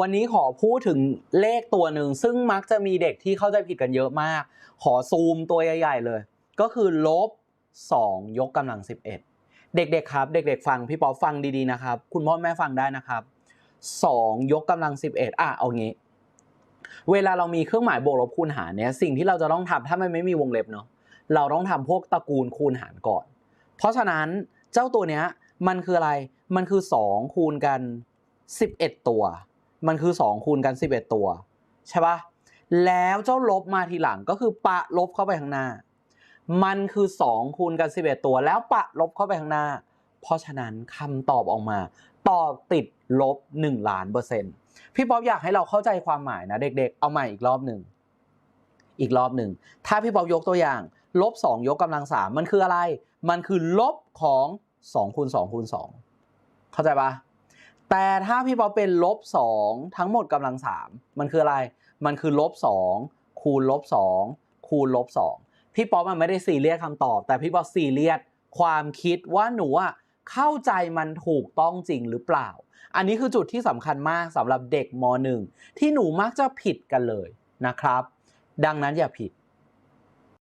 วันนี้ขอพูดถึงเลขตัวหนึ่งซึ่งมักจะมีเด็กที่เข้าใจผิดกันเยอะมาก ขอซูมตัวใหญ่ๆเลย ก็คือลบ 2 ยกกำลัง 11 เด็กๆครับ เด็กๆฟังพี่ป๊อปฟังดีๆนะครับ คุณพ่อแม่ฟังได้นะครับ 2 ยกกำลัง 11 อะเอางี้ เวลาเรามีเครื่องหมายบวกลบคูณหารเนี่ยสิ่งที่เราจะต้องทำถ้ามันไม่มีวงเล็บเนาะเราต้องทำพวกตระกูลคูณหารก่อน เพราะฉะนั้นเจ้าตัวเนี้ยมันคืออะไร มันคือ 2 คูณกัน 11 ตัว มันคือ 2 คูณกัน 11 ตัว ใช่ปะแล้วเจ้าลบมาทีหลังก็คือปะลบเข้าไปข้างหน้า มันคือ 2 คูณกัน 11 ตัว แล้วปะลบเข้าไปข้างหน้า เพราะฉะนั้นคำตอบออกมา ตอบติดลบ1ล้านเปอร์เซ็นต์พี่ป๊อปอยากให้เราเข้าใจความหมายนะเด็ก ๆ เอาใหม่อีกรอบหนึ่งอีกรอบหนึ่ง ถ้าพี่ป๊อปยกตัวอย่างลบ2ยกกำลัง3มันคืออะไร มันคือลบของ2คูณ2คูณ2เข้าใจปะ แต่ถ้าพี่ป๊อปเป็นลบ2ทั้งหมดกำลัง 3 มันคืออะไร มันคือลบ2คูณลบ2คูณลบ2พี่ป๊อปมันไม่ได้ซีเรียสคำตอบ แต่พี่ป๊อปซีเรียสความคิดว่าหนูอะเข้าใจมันถูกต้องจริงหรือเปล่า อันนี้คือจุดที่สำคัญมากสำหรับเด็กม .1 ที่หนูมักจะผิดกันเลยนะครับ ดังนั้นอย่าผิด